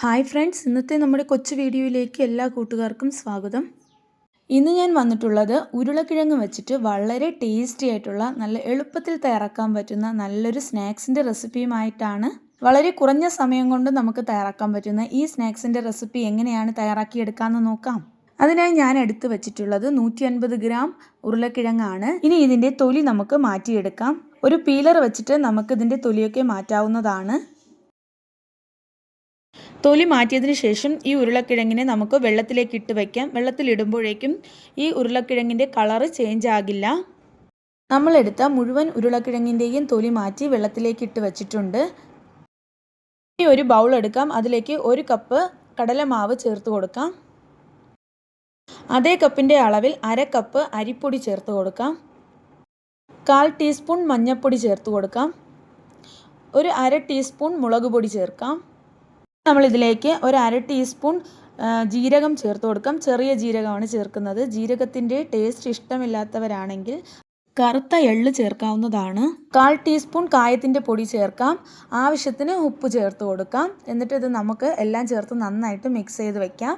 Hi friends ഇന്നത്തെ നമ്മുടെ കൊച്ചു വീഡിയോയിലേക്ക് എല്ലാ കൂട്ടുകാർക്കും സ്വാഗതം. ഇന്ന് ഞാൻ വന്നിട്ടുള്ളത് ഉരുളക്കിഴങ്ങ് വെച്ചിട്ട് വളരെ ടേസ്റ്റി ആയിട്ടുള്ള നല്ല എളുപ്പത്തിൽ തയ്യാറാക്കാൻ പറ്റുന്ന നല്ലൊരു സ്നാക്സിന്റെ റെസിപ്പിയുമായിട്ടാണ് വളരെ കുറഞ്ഞ സമയം കൊണ്ട് നമുക്ക് തയ്യാറാക്കാൻ പറ്റുന്ന ഈ സ്നാക്സിന്റെ റെസിപ്പി എങ്ങനെയാണ് തയ്യാറാക്കിയെടുക്കാമെന്ന് നോക്കാം. അതിനായി ഞാൻ എടുത്തു വെച്ചിട്ടുള്ളത് നൂറ്റി അൻപത് ഗ്രാം ഉരുളക്കിഴങ്ങാണ്. ഇനി ഇതിന്റെ തൊലി നമുക്ക് മാറ്റിയെടുക്കാം. ഒരു പീലർ വെച്ചിട്ട് നമുക്ക് ഇതിന്റെ തൊലിയൊക്കെ മാറ്റാവുന്നതാണ്. തൊലി മാറ്റിയതിന് ശേഷം ഈ ഉരുളക്കിഴങ്ങിനെ നമുക്ക് വെള്ളത്തിലേക്ക് ഇട്ട് വയ്ക്കാം. വെള്ളത്തിലിടുമ്പോഴേക്കും ഈ ഉരുളക്കിഴങ്ങിന്റെ കളറ് ചേഞ്ച് ആകില്ല. നമ്മളെടുത്ത മുഴുവൻ ഉരുളക്കിഴങ്ങിന്റെയും തൊലി മാറ്റി വെള്ളത്തിലേക്ക് ഇട്ട് വച്ചിട്ടുണ്ട്. ഇനി ഒരു ബൗൾ എടുക്കാം. അതിലേക്ക് ഒരു കപ്പ് കടലമാവ് ചേർത്ത് കൊടുക്കാം. അതേ കപ്പിന്റെ അളവിൽ അര കപ്പ് അരിപ്പൊടി ചേർത്ത് കൊടുക്കാം. കാൽ ടീസ്പൂൺ മഞ്ഞൾപ്പൊടി ചേർത്ത് കൊടുക്കാം. ഒരു അര ടീസ്പൂൺ മുളക് പൊടി ചേർക്കാം. നമ്മളിതിലേക്ക് ഒരു അര ടീസ്പൂൺ ജീരകം ചേർത്ത് കൊടുക്കാം. ചെറിയ ജീരകമാണ് ചേർക്കുന്നത്. ജീരകത്തിന്റെ ടേസ്റ്റ് ഇഷ്ടമില്ലാത്തവരാണെങ്കിൽ കറുത്ത എള്ള് ചേർക്കാവുന്നതാണ്. കാൽ ടീസ്പൂൺ കായത്തിന്റെ പൊടി ചേർക്കാം. ആവശ്യത്തിന് ഉപ്പ് ചേർത്ത് കൊടുക്കാം. എന്നിട്ട് ഇത് നമുക്ക് എല്ലാം ചേർത്ത് നന്നായിട്ട് മിക്സ് ചെയ്ത് വയ്ക്കാം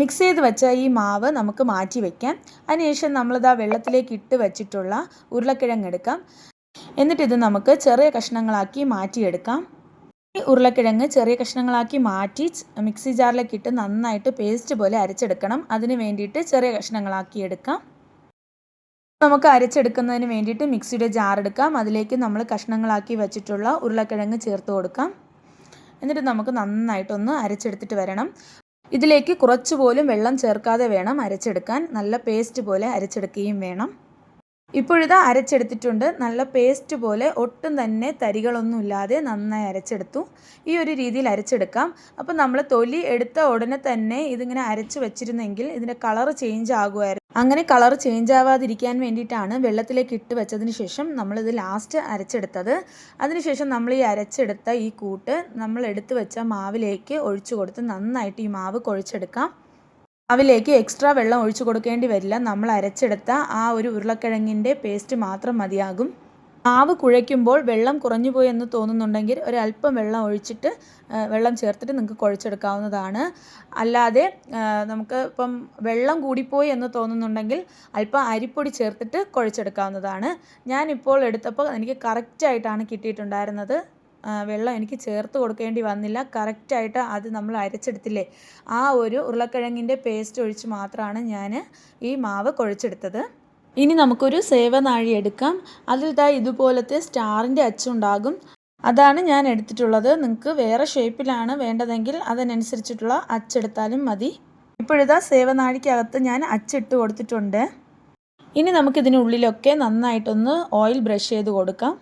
മിക്സ് ചെയ്ത് വെച്ച ഈ മാവ് നമുക്ക് മാറ്റി വയ്ക്കാം അതിനുശേഷം നമ്മളിതാ വെള്ളത്തിലേക്ക് ഇട്ട് വെച്ചിട്ടുള്ള ഉരുളക്കിഴങ്ങ് എടുക്കാം. എന്നിട്ട് ഇത് നമുക്ക് ചെറിയ കഷ്ണങ്ങളാക്കി മാറ്റിയെടുക്കാം. ഈ ഉരുളക്കിഴങ്ങ് ചെറിയ കഷ്ണങ്ങളാക്കി മാറ്റി മിക്സി ജാറിലേക്ക് ഇട്ട് നന്നായിട്ട് പേസ്റ്റ് പോലെ അരച്ചെടുക്കണം. അതിന് വേണ്ടിയിട്ട് ചെറിയ കഷ്ണങ്ങളാക്കി എടുക്കാം നമുക്ക് അരച്ചെടുക്കുന്നതിന് വേണ്ടിയിട്ട് മിക്സിയുടെ ജാർ എടുക്കാം. അതിലേക്ക് നമ്മൾ കഷ്ണങ്ങളാക്കി വെച്ചിട്ടുള്ള ഉരുളക്കിഴങ്ങ് ചേർത്ത് കൊടുക്കാം. എന്നിട്ട് നമുക്ക് നന്നായിട്ടൊന്ന് അരച്ചെടുത്തിട്ട് വരണം. ഇതിലേക്ക് കുറച്ച് പോലും വെള്ളം ചേർക്കാതെ വേണം അരച്ചെടുക്കാൻ. നല്ല പേസ്റ്റ് പോലെ അരച്ചെടുക്കുകയും വേണം. ഇപ്പോഴിത് അരച്ചെടുത്തിട്ടുണ്ട്. നല്ല പേസ്റ്റ് പോലെ ഒട്ടും തന്നെ തരികളൊന്നുമില്ലാതെ നന്നായി അരച്ചെടുത്തു. ഈ ഒരു രീതിയിൽ അരച്ചെടുക്കാം. അപ്പോൾ നമ്മൾ തൊലി എടുത്ത ഉടനെ തന്നെ ഇതിങ്ങനെ അരച്ച് വെച്ചിരുന്നെങ്കിൽ ഇതിന്റെ കളർ ചേഞ്ച് ആകുമായിരുന്നു. അങ്ങനെ കളർ ചേഞ്ച് ആവാതിരിക്കാൻ വേണ്ടിയിട്ടാണ് വെള്ളത്തിലേക്ക് ഇട്ട് വെച്ചതിന് ശേഷം നമ്മളിത് ലാസ്റ്റ് അരച്ചെടുത്തത്. അതിനുശേഷം നമ്മൾ ഈ അരച്ചെടുത്ത ഈ കൂട്ട് നമ്മൾ എടുത്തു വെച്ച മാവിലേക്ക് ഒഴിച്ചു കൊടുത്ത് നന്നായിട്ട് ഈ മാവ് കുഴച്ചെടുക്കാം. അവിലേക്ക് എക്സ്ട്രാ വെള്ളം ഒഴിച്ചു കൊടുക്കേണ്ടി വരില്ല. നമ്മൾ അരച്ചെടുത്ത ആ ഒരു ഉരുളക്കിഴങ്ങിന്റെ പേസ്റ്റ് മാത്രം മതിയാകും. മാവ് കുഴയ്ക്കുമ്പോൾ വെള്ളം കുറഞ്ഞു പോയി എന്ന് തോന്നുന്നുണ്ടെങ്കിൽ ഒരല്പം വെള്ളം ഒഴിച്ചിട്ട് വെള്ളം ചേർത്തിട്ട് നിങ്ങൾക്ക് കുഴച്ചെടുക്കാവുന്നതാണ്. അല്ലാതെ നമുക്ക് ഇപ്പം വെള്ളം കൂടിപ്പോയി എന്ന് തോന്നുന്നുണ്ടെങ്കിൽ അല്പം അരിപ്പൊടി ചേർത്തിട്ട് കുഴച്ചെടുക്കാവുന്നതാണ്. ഞാനിപ്പോൾ എടുത്തപ്പോൾ എനിക്ക് കറക്റ്റായിട്ടാണ് കിട്ടിയിട്ടുണ്ടായിരുന്നത്. വെള്ളം എനിക്ക് ചേർത്ത് കൊടുക്കേണ്ടി വന്നില്ല. കറക്റ്റായിട്ട് അത് നമ്മൾ അരച്ചെടുത്തില്ലേ? ആ ഒരു ഉരുളക്കിഴങ്ങിന്റെ പേസ്റ്റ് ഒഴിച്ച് മാത്രമാണ് ഞാൻ ഈ മാവ് കുഴച്ചെടുത്തത്. ഇനി നമുക്കൊരു സേവനാഴി എടുക്കാം. അതിൽ ദാ ഇതുപോലത്തെ സ്റ്റാറിന്റെ അച്ചുണ്ടാകും. അതാണ് ഞാൻ എടുത്തിട്ടുള്ളത്. നിങ്ങൾക്ക് വേറെ ഷേപ്പിലാണ് വേണ്ടതെങ്കിൽ അതിനനുസരിച്ചിട്ടുള്ള അച്ചെടുത്താലും മതി. ഇപ്പോഴിതാ സേവനാഴിക്കകത്ത് ഞാൻ അച്ചിട്ട് കൊടുത്തിട്ടുണ്ട്. ഇനി നമുക്കിതിനുള്ളിലൊക്കെ നന്നായിട്ടൊന്ന് ഓയിൽ ബ്രഷ് ചെയ്ത് കൊടുക്കാം.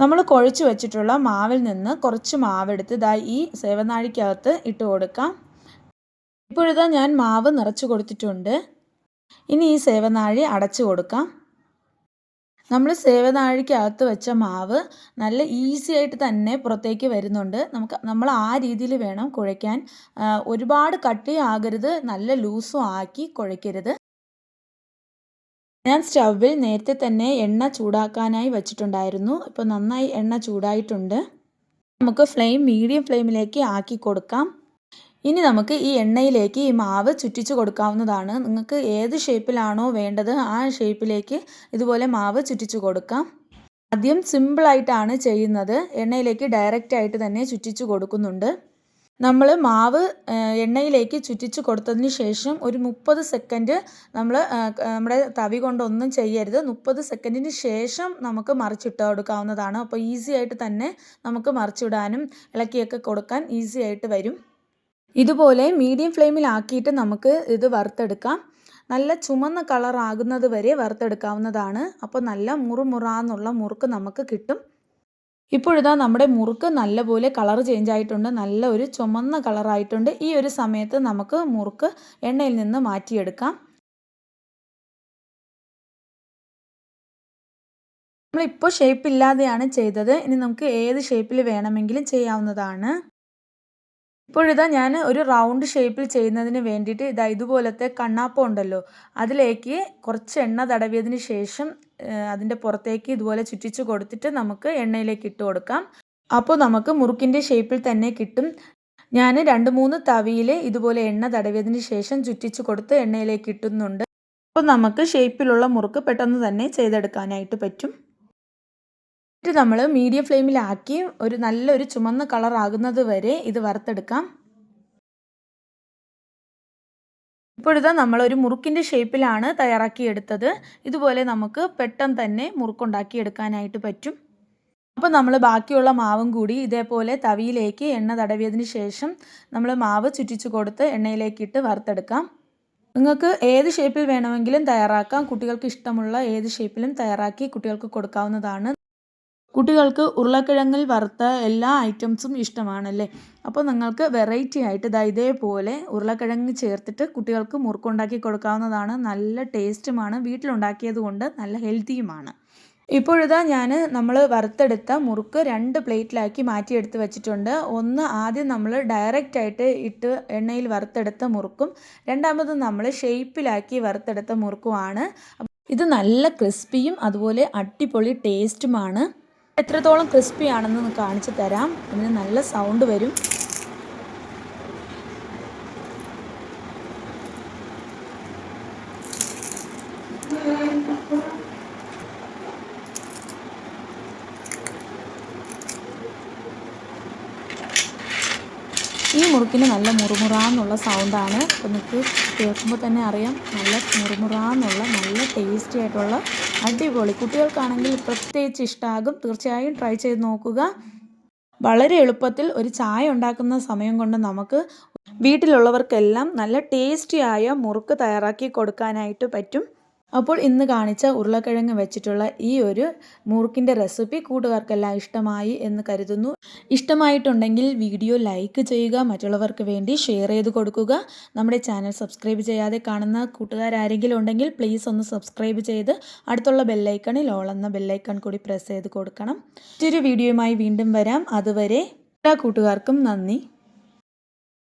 നമ്മൾ കുഴച്ച് വെച്ചിട്ടുള്ള മാവിൽ നിന്ന് കുറച്ച് മാവെടുത്ത് ഇതാ ഈ സേവനാഴിക്കകത്ത് ഇട്ട് കൊടുക്കാം. ഇപ്പോഴിതാ ഞാൻ മാവ് നിറച്ച് കൊടുത്തിട്ടുണ്ട്. ഇനി ഈ സേവനാഴി അടച്ചു കൊടുക്കാം. നമ്മൾ സേവനാഴിക്കകത്ത് വെച്ച മാവ് നല്ല ഈസി ആയിട്ട് തന്നെ പുറത്തേക്ക് വരുന്നുണ്ട്. നമുക്ക് നമ്മൾ ആ രീതിയിൽ വേണം കുഴയ്ക്കാൻ. ഒരുപാട് കട്ടിയാകരുത് നല്ല ലൂസും ആക്കി കുഴയ്ക്കരുത്. ഞാൻ സ്റ്റൗവിൽ നേരത്തെ തന്നെ എണ്ണ ചൂടാക്കാനായി വെച്ചിട്ടുണ്ടായിരുന്നു. ഇപ്പോൾ നന്നായി എണ്ണ ചൂടായിട്ടുണ്ട്. നമുക്ക് ഫ്ലെയിം മീഡിയം ഫ്ലെയിമിലേക്ക് ആക്കി കൊടുക്കാം. ഇനി നമുക്ക് ഈ എണ്ണയിലേക്ക് ഈ മാവ് ചുറ്റിച്ച് കൊടുക്കാവുന്നതാണ്. നിങ്ങൾക്ക് ഏത് ഷേപ്പിലാണോ വേണ്ടത് ആ ഷേപ്പിലേക്ക് ഇതുപോലെ മാവ് ചുറ്റിച്ച് കൊടുക്കാം. ആദ്യം സിമ്പിളായിട്ടാണ് ചെയ്യുന്നത്. എണ്ണയിലേക്ക് ഡയറക്റ്റ് ആയിട്ട് തന്നെ ചുറ്റിച്ച് കൊടുക്കുന്നുണ്ട്. നമ്മൾ മാവ് എണ്ണയിലേക്ക് ചുറ്റിച്ച് കൊടുത്തതിന് ശേഷം ഒരു മുപ്പത് സെക്കൻഡ് നമ്മൾ നമ്മുടെ തവി കൊണ്ടൊന്നും ചെയ്യരുത്. മുപ്പത് സെക്കൻഡിന് ശേഷം നമുക്ക് മറിച്ചിട്ട് കൊടുക്കാവുന്നതാണ്. അപ്പോൾ ഈസി ആയിട്ട് തന്നെ നമുക്ക് മറിച്ചിടാനും ഇളക്കിയൊക്കെ കൊടുക്കാൻ ഈസി ആയിട്ട് വരും. ഇതുപോലെ മീഡിയം ഫ്ലെയിമിലാക്കിയിട്ട് നമുക്ക് ഇത് വറുത്തെടുക്കാം. നല്ല ചുമന്ന കളറാകുന്നത് വരെ വറുത്തെടുക്കാവുന്നതാണ്. അപ്പോൾ നല്ല മുറുമുറാന്നുള്ള മുറുക്ക് നമുക്ക് കിട്ടും. ഇപ്പോഴിതാ നമ്മുടെ മുറുക്ക് നല്ലപോലെ കളർ ചേഞ്ച് ആയിട്ടുണ്ട്. നല്ല ഒരു ചുമന്ന കളറായിട്ടുണ്ട് ഈ ഒരു സമയത്ത് നമുക്ക് മുറുക്ക് എണ്ണയിൽ നിന്ന് മാറ്റിയെടുക്കാം. നമ്മളിപ്പോൾ ഷേപ്പ് ഇല്ലാതെയാണ് ചെയ്തത്. ഇനി നമുക്ക് ഏത് ഷേപ്പിൽ വേണമെങ്കിലും ചെയ്യാവുന്നതാണ്. ഇപ്പോഴിതാ ഞാൻ ഒരു റൗണ്ട് ഷേപ്പിൽ ചെയ്യുന്നതിന് വേണ്ടിയിട്ട് ഇതാ ഇതുപോലത്തെ കണ്ണാപ്പം ഉണ്ടല്ലോ. അതിലേക്ക് കുറച്ച് എണ്ണ തടവിയതിന് ശേഷം അതിന്റെ പുറത്തേക്ക് ഇതുപോലെ ചുറ്റിച്ച് കൊടുത്തിട്ട് നമുക്ക് എണ്ണയിലേക്ക് ഇട്ട് കൊടുക്കാം. അപ്പോൾ നമുക്ക് മുറുക്കിന്റെ ഷേപ്പിൽ തന്നെ കിട്ടും. ഞാൻ രണ്ട് മൂന്ന് തവിയിൽ ഇതുപോലെ എണ്ണ തടവിയതിന് ശേഷം ചുറ്റിച്ച് കൊടുത്ത് എണ്ണയിലേക്ക് ഇട്ടുന്നുണ്ട്. അപ്പോൾ നമുക്ക് ഷേപ്പിലുള്ള മുറുക്ക് പെട്ടെന്ന് തന്നെ ചെയ്തെടുക്കാനായിട്ട് പറ്റും. എന്നിട്ട് നമ്മൾ മീഡിയം ഫ്ലെയിമിലാക്കി ഒരു നല്ലൊരു ചുമന്ന കളർ ആകുന്നത് വരെ ഇത് വറുത്തെടുക്കാം. ഇപ്പോഴിതാ നമ്മളൊരു മുറുക്കിന്റെ ഷേപ്പിലാണ് തയ്യാറാക്കി എടുത്തത് ഇതുപോലെ നമുക്ക് പെട്ടെന്ന് തന്നെ മുറുക്കുണ്ടാക്കി എടുക്കാനായിട്ട് പറ്റും. അപ്പോൾ നമ്മൾ ബാക്കിയുള്ള മാവും കൂടി ഇതേപോലെ തവിയിലേക്ക് എണ്ണ തടവിയതിന് ശേഷം നമ്മൾ മാവ് ചുറ്റിച്ചു കൊടുത്ത് എണ്ണയിലേക്കിട്ട് വറുത്തെടുക്കാം. നിങ്ങൾക്ക് ഏത് ഷേപ്പിൽ വേണമെങ്കിലും തയ്യാറാക്കാം. കുട്ടികൾക്ക് ഇഷ്ടമുള്ള ഏത് ഷേപ്പിലും തയ്യാറാക്കി കുട്ടികൾക്ക് കൊടുക്കാവുന്നതാണ്. കുട്ടികൾക്ക് ഉരുളക്കിഴങ്ങിൽ വറുത്ത എല്ലാ ഐറ്റംസും ഇഷ്ടമാണല്ലേ? അപ്പോൾ നിങ്ങൾക്ക് വെറൈറ്റി ആയിട്ട് ഇതാ ഇതേപോലെ ഉരുളക്കിഴങ്ങ് ചേർത്തിട്ട് കുട്ടികൾക്ക് മുറുക്കുണ്ടാക്കി കൊടുക്കാവുന്നതാണ്. നല്ല ടേസ്റ്റുമാണ്. വീട്ടിലുണ്ടാക്കിയത് കൊണ്ട് നല്ല ഹെൽത്തിയുമാണ്. ഇപ്പോഴിതാ ഞാൻ നമ്മൾ വറുത്തെടുത്ത മുറുക്ക് രണ്ട് പ്ലേറ്റിലാക്കി മാറ്റിയെടുത്ത് വെച്ചിട്ടുണ്ട്. ഒന്ന് ആദ്യം നമ്മൾ ഡയറക്റ്റ് ആയിട്ട് ഇട്ട് എണ്ണയിൽ വറുത്തെടുത്ത മുറുക്കും രണ്ടാമത് നമ്മൾ ഷേപ്പിലാക്കി വറുത്തെടുത്ത മുറുക്കുമാണ്. ഇത് നല്ല ക്രിസ്പിയും അതുപോലെ അടിപൊളി ടേസ്റ്റുമാണ്. എത്രത്തോളം ക്രിസ്പി ആണെന്ന് കാണിച്ചു തരാം. അതിന് നല്ല സൗണ്ട് വരും. ഈ മുറുക്കിന് നല്ല മുറുമുറാന്നുള്ള സൗണ്ടാണ് അപ്പോൾ നിങ്ങൾക്ക് കേൾക്കുമ്പോൾ തന്നെ അറിയാം. നല്ല മുറുമുറാന്നുള്ള നല്ല ടേസ്റ്റി ആയിട്ടുള്ള അടിപൊളി. കുട്ടികൾക്കാണെങ്കിൽ പ്രത്യേകിച്ച് ഇഷ്ടമാകും തീർച്ചയായും ട്രൈ ചെയ്ത് നോക്കുക. വളരെ എളുപ്പത്തിൽ ഒരു ചായ ഉണ്ടാക്കുന്ന സമയം കൊണ്ട് നമുക്ക് വീട്ടിലുള്ളവർക്കെല്ലാം നല്ല ടേസ്റ്റിയായ മുറുക്ക് തയ്യാറാക്കി കൊടുക്കാനായിട്ട് പറ്റും. അപ്പോൾ ഇന്ന് കാണിച്ച ഉരുളക്കിഴങ്ങ് വെച്ചിട്ടുള്ള ഈ ഒരു മുറുക്കിന്റെ റെസിപ്പി കൂട്ടുകാർക്കെല്ലാം ഇഷ്ടമായി എന്ന് കരുതുന്നു. ഇഷ്ടമായിട്ടുണ്ടെങ്കിൽ വീഡിയോ ലൈക്ക് ചെയ്യുക മറ്റുള്ളവർക്ക് വേണ്ടി ഷെയർ ചെയ്ത് കൊടുക്കുക. നമ്മുടെ ചാനൽ സബ്സ്ക്രൈബ് ചെയ്യാതെ കാണുന്ന കൂട്ടുകാരാരെങ്കിലും ഉണ്ടെങ്കിൽ പ്ലീസ് ഒന്ന് സബ്സ്ക്രൈബ് ചെയ്ത് അടുത്തുള്ള ബെല്ലൈക്കണിൽ ഓൾ എന്ന ബെല്ലൈക്കൺ കൂടി പ്രസ് ചെയ്ത് കൊടുക്കണം. മറ്റൊരു വീഡിയോയുമായി വീണ്ടും വരാം. അതുവരെ എല്ലാ കൂട്ടുകാർക്കും നന്ദി.